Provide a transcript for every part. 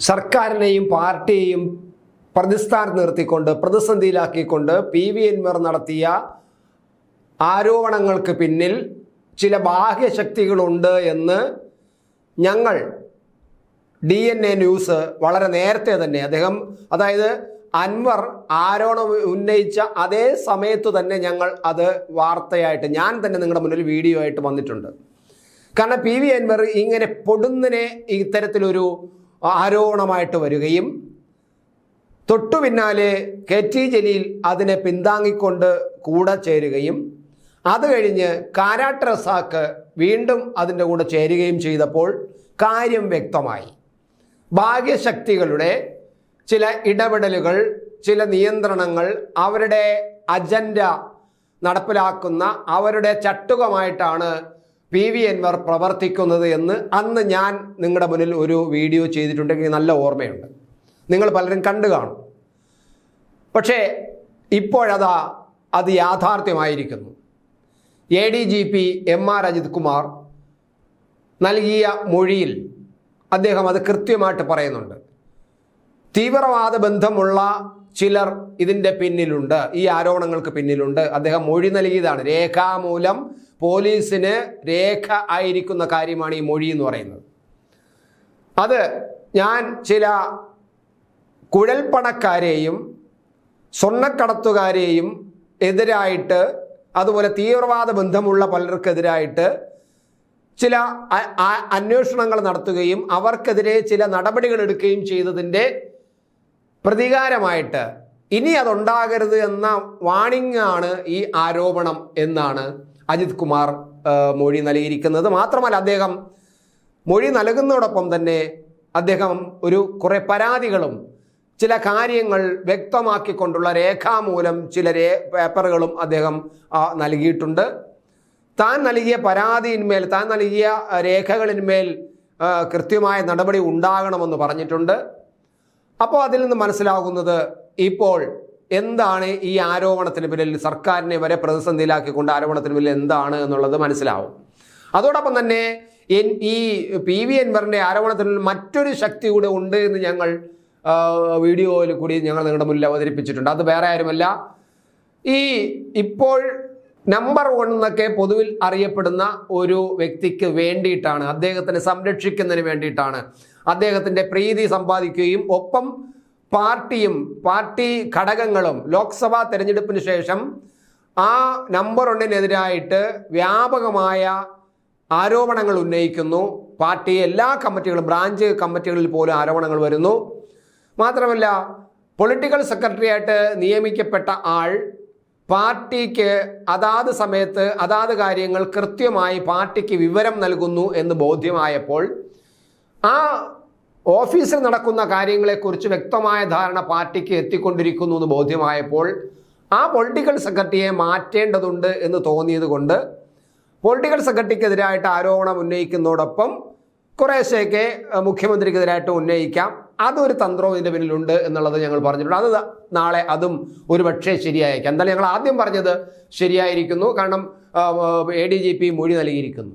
സർക്കാരിനെയും പാർട്ടിയെയും പ്രതിസ്ഥാനത്ത് നിർത്തിക്കൊണ്ട് പ്രതിസന്ധിയിലാക്കിക്കൊണ്ട് P. V. എൻമർ നടത്തിയ ആരോപണങ്ങൾക്ക് പിന്നിൽ ചില ബാഹ്യശക്തികളുണ്ട് എന്ന് ഞങ്ങൾ ഡി എൻ എ ന്യൂസ് വളരെ നേരത്തെ തന്നെ അദ്ദേഹം അതായത് അൻവർ ആരോപണം ഉന്നയിച്ച അതേ സമയത്ത് തന്നെ ഞങ്ങൾ അത് വാർത്തയായിട്ട് ഞാൻ തന്നെ നിങ്ങളുടെ മുന്നിൽ വീഡിയോ ആയിട്ട് വന്നിട്ടുണ്ട്. കാരണം പി. വി. അൻവർ ഇങ്ങനെ പൊടുന്നിനെ ഇത്തരത്തിലൊരു ആരോപണമായിട്ട് വരികയും തൊട്ടു പിന്നാലെ കെ ടി ജലീൽ അതിനെ പിന്താങ്ങിക്കൊണ്ട് കൂടെ ചേരുകയും അത് കഴിഞ്ഞ് കാരാട്ട് റസാക്ക് വീണ്ടും അതിന്റെ കൂടെ ചേരുകയും ചെയ്തപ്പോൾ കാര്യം വ്യക്തമായി. ഭാഗ്യശക്തികളുടെ ചില ഇടപെടലുകൾ ചില നിയന്ത്രണങ്ങൾ അവരുടെ അജണ്ട നടപ്പിലാക്കുന്ന അവരുടെ ചട്ടുകമായിട്ടാണ് പി വി എൻവർ പ്രവർത്തിക്കുന്നത് എന്ന് അന്ന് ഞാൻ നിങ്ങളുടെ മുന്നിൽ ഒരു വീഡിയോ ചെയ്തിട്ടുണ്ടെങ്കിൽ നല്ല ഓർമ്മയുണ്ട്. നിങ്ങൾ പലരും കണ്ടു കാണും. പക്ഷേ ഇപ്പോഴതാ അത് യാഥാർത്ഥ്യമായിരിക്കുന്നു. A D G P M R Ajith Kumar നൽകിയ മൊഴിയിൽ അദ്ദേഹം അത് കൃത്യമായിട്ട് പറയുന്നുണ്ട്. തീവ്രവാദ ബന്ധമുള്ള ചിലർ ഇതിന്റെ പിന്നിലുണ്ട്. ഈ ആരോപണങ്ങൾക്ക് പിന്നിലുണ്ട്. അദ്ദേഹം മൊഴി നൽകിയതാണ്. രേഖാമൂലം പോലീസിന് രേഖ ആയിരിക്കുന്ന കാര്യമാണ് ഈ മൊഴി എന്ന് പറയുന്നത്. അത് ഞാൻ ചില കുഴൽപ്പണക്കാരെയും സ്വർണക്കടത്തുകാരെയും എതിരായിട്ട് അതുപോലെ തീവ്രവാദ ബന്ധമുള്ള പലർക്കെതിരായിട്ട് ചില അന്വേഷണങ്ങൾ നടത്തുകയും അവർക്കെതിരെ ചില നടപടികൾ എടുക്കുകയും ചെയ്തതിന്റെ പ്രതികാരമായിട്ട് ഇനി അതുണ്ടാകരുത് എന്ന വാണിംഗ് ആണ് ഈ ആരോപണം എന്നാണ് അജിത് കുമാർ മൊഴി നൽകിയിരിക്കുന്നത്. മാത്രമല്ല അദ്ദേഹം മൊഴി നൽകുന്നതോടൊപ്പം തന്നെ അദ്ദേഹം ഒരു കുറേ പരാതികളും ചില കാര്യങ്ങൾ വ്യക്തമാക്കിക്കൊണ്ടുള്ള രേഖാമൂലം ചില രേ പേപ്പറുകളും അദ്ദേഹം നൽകിയിട്ടുണ്ട്. താൻ നൽകിയ പരാതിയിന്മേൽ താൻ നൽകിയ രേഖകളിന്മേൽ കൃത്യമായ നടപടി ഉണ്ടാകണമെന്ന് പറഞ്ഞിട്ടുണ്ട്. അപ്പോൾ അതിൽ നിന്ന് മനസ്സിലാകുന്നത് ഇപ്പോൾ എന്താണ് ഈ ആരോപണത്തിന് പിന്നിൽ സർക്കാരിനെ വരെ പ്രതിസന്ധിയിലാക്കിക്കൊണ്ട് ആരോപണത്തിന് പിന്നിൽ എന്താണ് എന്നുള്ളത് മനസ്സിലാവും. അതോടൊപ്പം തന്നെ എൻ ഈ പി വി എൻവറിന്റെ ആരോപണത്തിന് മറ്റൊരു ശക്തി കൂടെ ഉണ്ട് എന്ന് ഞങ്ങൾ വീഡിയോയിൽ കൂടി ഞങ്ങൾ നിങ്ങളുടെ മുന്നിൽ അവതരിപ്പിച്ചിട്ടുണ്ട്. അത് വേറെ ആരുമല്ല. ഈ ഇപ്പോൾ നമ്പർ വൺ എന്നൊക്കെ പൊതുവിൽ അറിയപ്പെടുന്ന ഒരു വ്യക്തിക്ക് വേണ്ടിയിട്ടാണ് അദ്ദേഹത്തിനെ സംരക്ഷിക്കുന്നതിന് വേണ്ടിയിട്ടാണ് അദ്ദേഹത്തിന്റെ പ്രീതി സമ്പാദിക്കുകയും ഒപ്പം പാർട്ടിയും പാർട്ടി ഘടകങ്ങളും ലോക്സഭാ തെരഞ്ഞെടുപ്പിന് ശേഷം ആ നമ്പർ ഒന്നിനെതിരായിട്ട് വ്യാപകമായ ആരോപണങ്ങൾ ഉന്നയിക്കുന്നു. പാർട്ടി എല്ലാ കമ്മിറ്റികളും ബ്രാഞ്ച് കമ്മിറ്റികളിൽ പോലും ആരോപണങ്ങൾ വരുന്നു. മാത്രമല്ല പൊളിറ്റിക്കൽ സെക്രട്ടറിയായിട്ട് നിയമിക്കപ്പെട്ട ആൾ പാർട്ടിക്ക് അതാത് സമയത്ത് അതാത് കാര്യങ്ങൾ കൃത്യമായി പാർട്ടിക്ക് വിവരം നൽകുന്നു എന്ന് ബോധ്യമായപ്പോൾ ആ ഓഫീസിൽ നടക്കുന്ന കാര്യങ്ങളെക്കുറിച്ച് വ്യക്തമായ ധാരണ പാർട്ടിക്ക് എത്തിക്കൊണ്ടിരിക്കുന്നു എന്ന് ബോധ്യമായപ്പോൾ ആ പൊളിറ്റിക്കൽ സെക്രട്ടറിയെ മാറ്റേണ്ടതുണ്ട് എന്ന് തോന്നിയത് കൊണ്ട് പൊളിറ്റിക്കൽ സെക്രട്ടറിക്കെതിരായിട്ട് ആരോപണം ഉന്നയിക്കുന്നതോടൊപ്പം കുറേശ്ശെയൊക്കെ മുഖ്യമന്ത്രിക്കെതിരായിട്ട് ഉന്നയിക്കാം അതൊരു തന്ത്രവും ഇതിന്റെ പിന്നിലുണ്ട് എന്നുള്ളത് ഞങ്ങൾ പറഞ്ഞിട്ടുണ്ട് അത് നാളെ അതും ഒരു പക്ഷേ ശരിയായേക്കാം എന്തായാലും ഞങ്ങൾ ആദ്യം പറഞ്ഞത് ശരിയായിരിക്കുന്നു കാരണം എ ഡി ജി പി മൊഴി നൽകിയിരിക്കുന്നു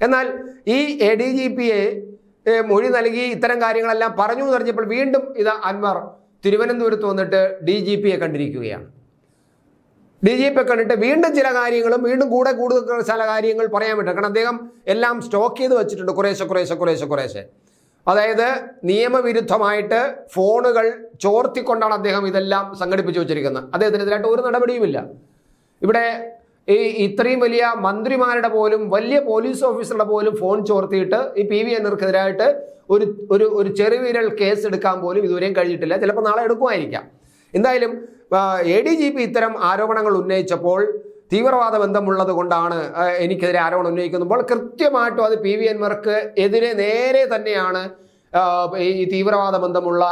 എന്നാൽ ഈ എ ഡി ജി പിയെ മൊഴി നൽകി ഇത്തരം കാര്യങ്ങളെല്ലാം പറഞ്ഞു എന്ന് പറഞ്ഞപ്പോൾ വീണ്ടും ഇത് അൻവർ തിരുവനന്തപുരത്ത് വന്നിട്ട് ഡി ജി പിയെ കണ്ടിരിക്കുകയാണ്. ഡി ജി പിയെ കണ്ടിട്ട് വീണ്ടും ചില കാര്യങ്ങളും വീണ്ടും കൂടെ കൂടുതൽ ചില കാര്യങ്ങൾ പറയാൻ പറ്റും. കാരണം അദ്ദേഹം എല്ലാം സ്റ്റോക്ക് ചെയ്ത് വെച്ചിട്ടുണ്ട് കുറേശ്ശെ കുറേശ്ശെ കുറേശ്ശെ കുറേശ്ശെ. അതായത് നിയമവിരുദ്ധമായിട്ട് ഫോണുകൾ ചോർത്തിക്കൊണ്ടാണ് അദ്ദേഹം ഇതെല്ലാം സംഘടിപ്പിച്ചു വെച്ചിരിക്കുന്നത്. അദ്ദേഹത്തിനെതിരായിട്ട് ഒരു നടപടിയുമില്ല. ഇവിടെ ഈ ഇത്രയും വലിയ മന്ത്രിമാരുടെ പോലും വലിയ പോലീസ് ഓഫീസറുടെ പോലും ഫോൺ ചോർത്തിയിട്ട് ഈ പി വി എന്നർക്കെതിരായിട്ട് ഒരു ഒരു ഒരു ചെറുവിരൽ കേസ് എടുക്കാൻ പോലും ഇതുവരെയും കഴിഞ്ഞിട്ടില്ല. ചിലപ്പോൾ നാളെ എടുക്കുമായിരിക്കാം. എന്തായാലും എ ഡി ജി പി ഇത്തരം ആരോപണങ്ങൾ ഉന്നയിച്ചപ്പോൾ തീവ്രവാദ ബന്ധമുള്ളത് കൊണ്ടാണ് എനിക്കെതിരെ ആരോപണം ഉന്നയിക്കുമ്പോൾ കൃത്യമായിട്ടും അത് പി വി എൻമാർക്ക് എതിരെ നേരെ തന്നെയാണ് ഈ തീവ്രവാദ ബന്ധമുള്ള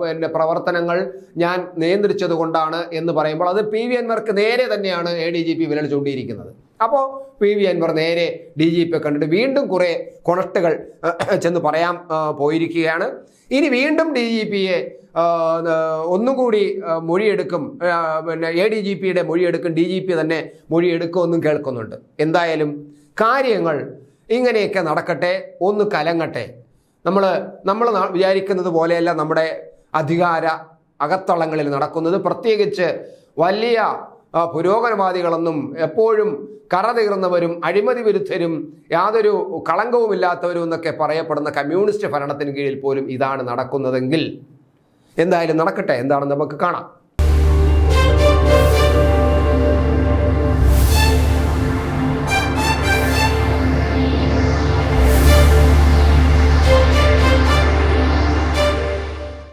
പിന്നെ പ്രവർത്തനങ്ങൾ ഞാൻ നിയന്ത്രിച്ചത് കൊണ്ടാണ് എന്ന് പറയുമ്പോൾ അത് പി വി എൻവർക്ക് നേരെ തന്നെയാണ് എ ഡി ജി പി വിരൽ ചൂണ്ടിയിരിക്കുന്നത്. അപ്പോൾ പി വി അൻവർ നേരെ ഡി ജി പിയെ കണ്ടിട്ട് വീണ്ടും കുറേ കൊണട്ടുകൾ ചെന്ന് പറയാൻ പോയിരിക്കുകയാണ്. ഇനി വീണ്ടും ഡി ജി പിയെ ഒന്നും കൂടി മൊഴിയെടുക്കും പിന്നെ എ ഡി ജി പിയുടെ മൊഴിയെടുക്കും ഡി ജി പി തന്നെ മൊഴിയെടുക്കുമെന്നും കേൾക്കുന്നുണ്ട്. എന്തായാലും കാര്യങ്ങൾ ഇങ്ങനെയൊക്കെ നടക്കട്ടെ ഒന്ന് കലങ്ങട്ടെ. നമ്മൾ നമ്മൾ വിചാരിക്കുന്നത് പോലെയല്ല നമ്മുടെ അധികാര അകത്തളങ്ങളിൽ നടക്കുന്നത്. പ്രത്യേകിച്ച് വലിയ പുരോഗമനവാദികളെന്നും എപ്പോഴും കറ തീർന്നവരും അഴിമതി വിരുദ്ധരും യാതൊരു കളങ്കവുമില്ലാത്തവരും എന്നൊക്കെ പറയപ്പെടുന്ന കമ്മ്യൂണിസ്റ്റ് ഭരണത്തിന് കീഴിൽ പോലും ഇതാണ് നടക്കുന്നതെങ്കിൽ എന്തായാലും നടക്കട്ടെ. എന്താണെന്ന് നമുക്ക് കാണാം.